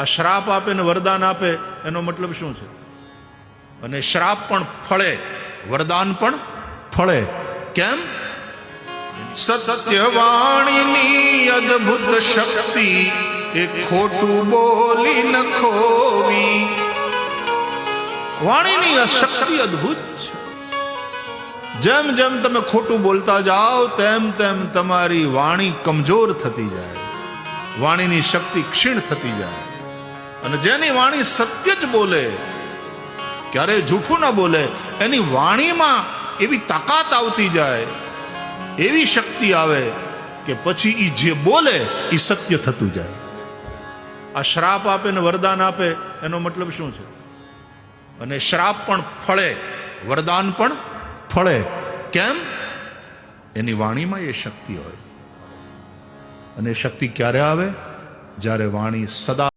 આ શ્રાપ આપે ને વરદાન આપે, એનો મતલબ શું છે? અને શ્રાપ પણ ફળે, વરદાન પણ ફળે. કેમ? સત્યવાણીની અદ્ભુત શક્તિ, એ ખોટું બોલી ન ખોવી. વાણીની આ શક્તિ અદ્ભુત છે. જેમ જેમ તમે ખોટું બોલતા જાઓ, તેમ તેમ તમારી વાણી કમજોર થતી જાય. વાણીની શક્તિ ક્ષીણ થતી જાય. અને જેની વાણી સત્ય જ બોલે ક્યારે જૂઠું ના બોલે, એની વાણીમાં એવી તાકાત આવતી જાય, એવી શક્તિ આવે કે પછી એ જે બોલે એ સત્ય થતું જાય. આ શ્રાપ આપે ને વરદાન આપે, એનો મતલબ શું છે? અને શ્રાપ પણ ફળે, વરદાન પણ ફળે. કેમ? એની વાણીમાં એ શક્તિ હોય. અને શક્તિ ક્યારે આવે? જ્યારે વાણી સદા